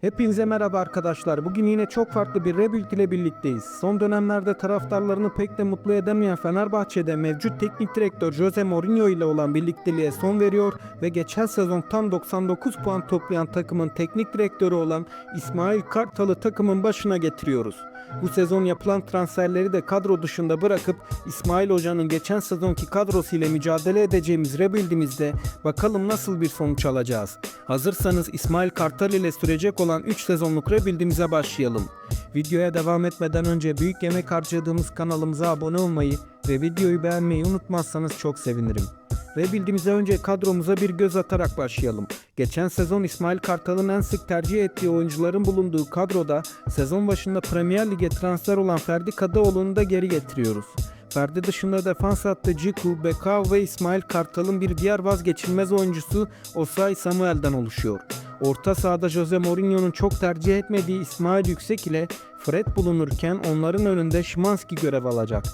Hepinize merhaba arkadaşlar. Bugün yine çok farklı bir rebuild ile birlikteyiz. Son dönemlerde taraftarlarını pek de mutlu edemeyen Fenerbahçe'de mevcut teknik direktör Jose Mourinho ile olan birlikteliğe son veriyor ve geçen sezon tam 99 puan toplayan takımın teknik direktörü olan İsmail Kartal'ı takımın başına getiriyoruz. Bu sezon yapılan transferleri de kadro dışında bırakıp İsmail Hoca'nın geçen sezonki kadrosu ile mücadele edeceğimiz rebuild'imizde bakalım nasıl bir sonuç alacağız. Hazırsanız İsmail Kartal ile sürecek olan 3 sezonluk rebuild'imize başlayalım. Videoya devam etmeden önce büyük yemek harcadığımız kanalımıza abone olmayı ve videoyu beğenmeyi unutmazsanız çok sevinirim. Rebuild'imize önce kadromuza bir göz atarak başlayalım. Geçen sezon İsmail Kartal'ın en sık tercih ettiği oyuncuların bulunduğu kadroda sezon başında Premier Lig'e transfer olan Ferdi Kadıoğlu'nu da geri getiriyoruz. Ferdi dışında defans hattı Ciku, Bekao ve İsmail Kartal'ın bir diğer vazgeçilmez oyuncusu Osay Samuel'den oluşuyor. Orta sahada Jose Mourinho'nun çok tercih etmediği İsmail Yüksek ile Fred bulunurken onların önünde Şimanski görev alacak.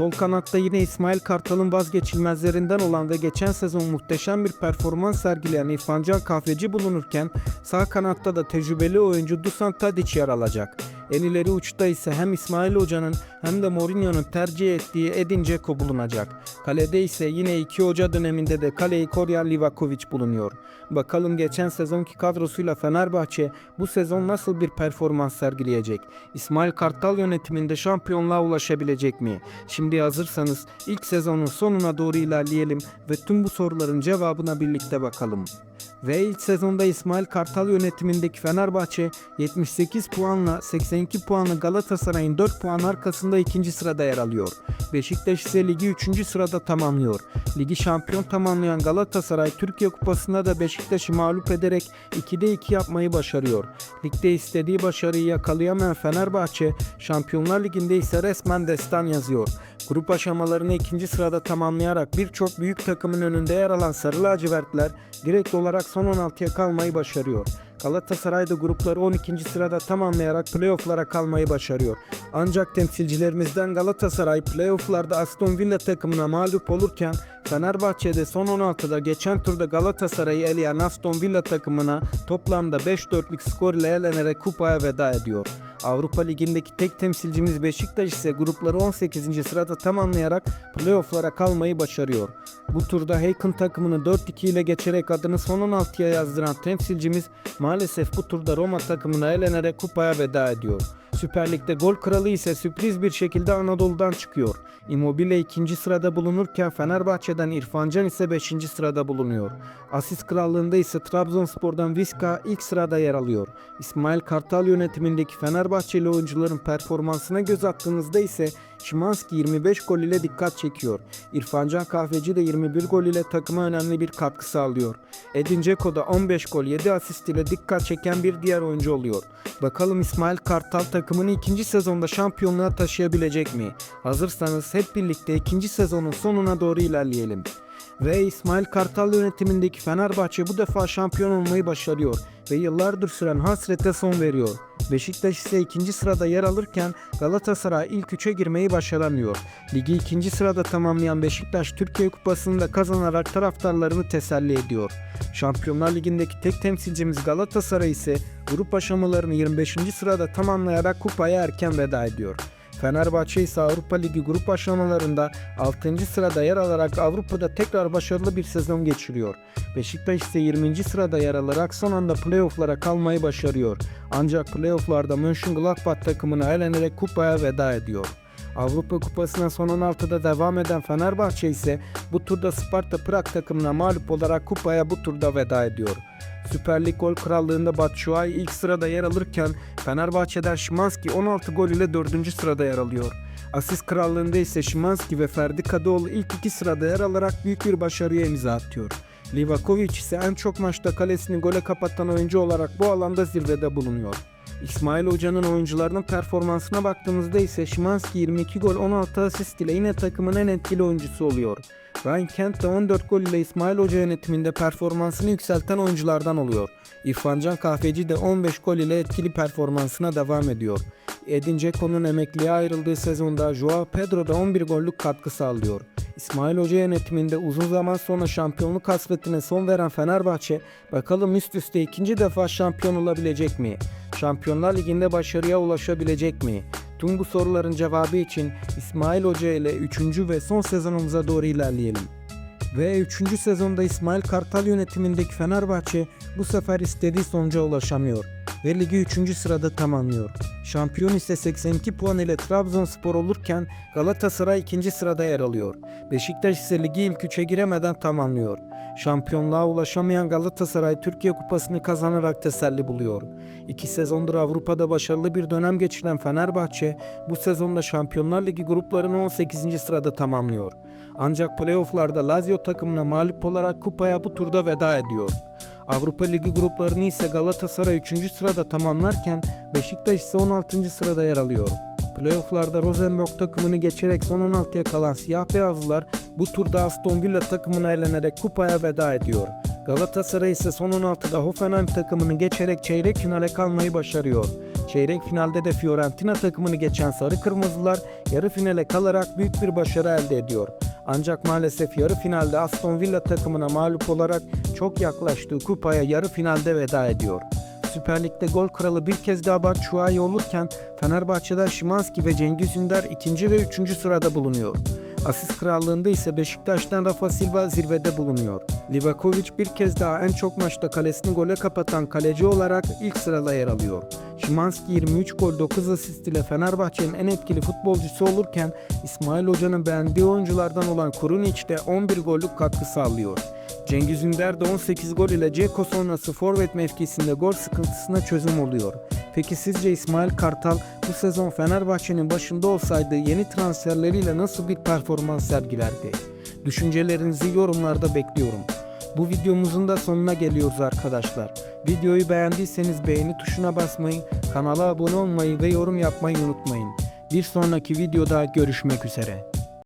Sol kanatta yine İsmail Kartal'ın vazgeçilmezlerinden olan ve geçen sezon muhteşem bir performans sergileyen İrfan Can Kahveci bulunurken sağ kanatta da tecrübeli oyuncu Dusan Tadic yer alacak. En ileri uçta ise hem İsmail Hoca'nın hem de Mourinho'nun tercih ettiği Edin Dzeko bulunacak. Kalede ise yine iki hoca döneminde de kaleyi koruyan Livakovic bulunuyor. Bakalım geçen sezonki kadrosuyla Fenerbahçe bu sezon nasıl bir performans sergileyecek? İsmail Kartal yönetiminde şampiyonluğa ulaşabilecek mi? Şimdi hazırsanız ilk sezonun sonuna doğru ilerleyelim ve tüm bu soruların cevabına birlikte bakalım. Ve ilk sezonda İsmail Kartal yönetimindeki Fenerbahçe 78 puanla 82 puanlı Galatasaray'ın 4 puan arkasında ikinci sırada yer alıyor. Beşiktaş ise ligi 3. sırada tamamlıyor. Ligi şampiyon tamamlayan Galatasaray Türkiye Kupası'nda da Beşiktaş'ı mağlup ederek 2'de 2 yapmayı başarıyor. Ligde istediği başarıyı yakalayamayan Fenerbahçe Şampiyonlar Ligi'nde ise resmen destan yazıyor. Grup aşamalarını ikinci sırada tamamlayarak birçok büyük takımın önünde yer alan Sarı Lacivertler direkt olarak son 16'ya kalmayı başarıyor. Galatasaray da grupları 12. sırada tamamlayarak playofflara kalmayı başarıyor. Ancak temsilcilerimizden Galatasaray playofflarda Aston Villa takımına mağlup olurken Fenerbahçe'de son 16'da geçen turda Galatasaray'ı eleyen Aston Villa takımına toplamda 5-4'lük skor ile elenerek kupaya veda ediyor. Avrupa Ligi'ndeki tek temsilcimiz Beşiktaş ise grupları 18. sırada tamamlayarak playofflara kalmayı başarıyor. Bu turda Haken takımını 4-2 ile geçerek adını son 16'ya yazdıran temsilcimiz maalesef bu turda Roma takımına elenerek kupaya veda ediyor. Süper Lig'de gol kralı ise sürpriz bir şekilde Anadolu'dan çıkıyor. Immobile ikinci sırada bulunurken Fenerbahçe'den İrfan Can ise 5. sırada bulunuyor. Asist krallığında ise Trabzonspor'dan Vizca ilk sırada yer alıyor. İsmail Kartal yönetimindeki Fenerbahçeli oyuncuların performansına göz attığınızda ise Şimanski 25 gol ile dikkat çekiyor. İrfan Can Kahveci de 21 gol ile takıma önemli bir katkı sağlıyor. Edin Dzeko da 15 gol 7 asist ile dikkat çeken bir diğer oyuncu oluyor. Bakalım İsmail Kartal takımını ikinci sezonda şampiyonluğa taşıyabilecek mi? Hazırsanız hep birlikte ikinci sezonun sonuna doğru ilerleyelim. Ve İsmail Kartal yönetimindeki Fenerbahçe bu defa şampiyon olmayı başarıyor ve yıllardır süren hasrete son veriyor. Beşiktaş ise ikinci sırada yer alırken Galatasaray ilk üçe girmeyi başaramıyor. Ligi ikinci sırada tamamlayan Beşiktaş Türkiye Kupası'nı da kazanarak taraftarlarını teselli ediyor. Şampiyonlar Ligi'ndeki tek temsilcimiz Galatasaray ise grup aşamalarını 25. sırada tamamlayarak kupaya erken veda ediyor. Fenerbahçe ise Avrupa Ligi grup aşamalarında 6. sırada yer alarak Avrupa'da tekrar başarılı bir sezon geçiriyor. Beşiktaş ise 20. sırada yer alarak son anda playofflara kalmayı başarıyor. Ancak playofflarda Mönchengladbach takımına elenerek kupaya veda ediyor. Avrupa Kupası'na son 16'da devam eden Fenerbahçe ise bu turda Sparta Prag takımına mağlup olarak kupaya bu turda veda ediyor. Süper Lig gol krallığında Batshuayi ilk sırada yer alırken Fenerbahçe'den Şimanski 16 gol ile 4. sırada yer alıyor. Asist krallığında ise Şimanski ve Ferdi Kadıoğlu ilk iki sırada yer alarak büyük bir başarıya imza atıyor. Livakovic ise en çok maçta kalesini gole kapatan oyuncu olarak bu alanda zirvede bulunuyor. İsmail Hoca'nın oyuncularının performansına baktığımızda ise Şimanski 22 gol 16 asist ile yine takımın en etkili oyuncusu oluyor. Ryan Kent de 14 gol ile İsmail Hoca yönetiminde performansını yükselten oyunculardan oluyor. İrfan Can Kahveci de 15 gol ile etkili performansına devam ediyor. Edin Dzeko'nun emekliye ayrıldığı sezonda Joao Pedro da 11 gollük katkı sağlıyor. İsmail Hoca yönetiminde uzun zaman sonra şampiyonluk hasretine son veren Fenerbahçe bakalım üst üste ikinci defa şampiyon olabilecek mi? Şampiyonlar Ligi'nde başarıya ulaşabilecek mi? Tüm bu soruların cevabı için İsmail Hoca ile 3. ve son sezonumuza doğru ilerleyelim. Ve 3. sezonda İsmail Kartal yönetimindeki Fenerbahçe bu sefer istediği sonuca ulaşamıyor ve ligi 3. sırada tamamlıyor. Şampiyon ise 82 puan ile Trabzonspor olurken Galatasaray 2. sırada yer alıyor. Beşiktaş ise ligi ilk 3'e giremeden tamamlıyor. Şampiyonluğa ulaşamayan Galatasaray Türkiye Kupası'nı kazanarak teselli buluyor. İki sezondur Avrupa'da başarılı bir dönem geçiren Fenerbahçe bu sezonda Şampiyonlar Ligi gruplarını 18. sırada tamamlıyor. Ancak playofflarda Lazio takımına mağlup olarak kupaya bu turda veda ediyor. Avrupa Ligi gruplarını ise Galatasaray 3. sırada tamamlarken Beşiktaş ise 16. sırada yer alıyor. Playoff'larda Rosenborg takımını geçerek son 16'ya kalan siyah beyazlılar bu turda Aston Villa takımına eğlenerek kupaya veda ediyor. Galatasaray ise son 16'da Hoffenheim takımını geçerek çeyrek finale kalmayı başarıyor. Çeyrek finalde de Fiorentina takımını geçen Sarı Kırmızılar yarı finale kalarak büyük bir başarı elde ediyor. Ancak maalesef yarı finalde Aston Villa takımına mağlup olarak çok yaklaştığı kupaya yarı finalde veda ediyor. Süper Lig'de gol kralı bir kez daha Batshuayi olurken Fenerbahçe'de Şimanski ve Cengiz Ünder ikinci ve üçüncü sırada bulunuyor. Asist krallığında ise Beşiktaş'tan Rafa Silva zirvede bulunuyor. Livakovic bir kez daha en çok maçta kalesini gole kapatan kaleci olarak ilk sırada yer alıyor. Şimanski 23 gol 9 asist ile Fenerbahçe'nin en etkili futbolcusu olurken İsmail Hoca'nın beğendiği oyunculardan olan Kurunic de 11 gollük katkı sağlıyor. Cengiz Ünder de 18 gol ile Ceko sonrası forvet mevkisinde gol sıkıntısına çözüm oluyor. Peki sizce İsmail Kartal bu sezon Fenerbahçe'nin başında olsaydı yeni transferleriyle nasıl bir performans sergilerdi? Düşüncelerinizi yorumlarda bekliyorum. Bu videomuzun da sonuna geliyoruz arkadaşlar. Videoyu beğendiyseniz beğeni tuşuna basmayı, kanala abone olmayı ve yorum yapmayı unutmayın. Bir sonraki videoda görüşmek üzere.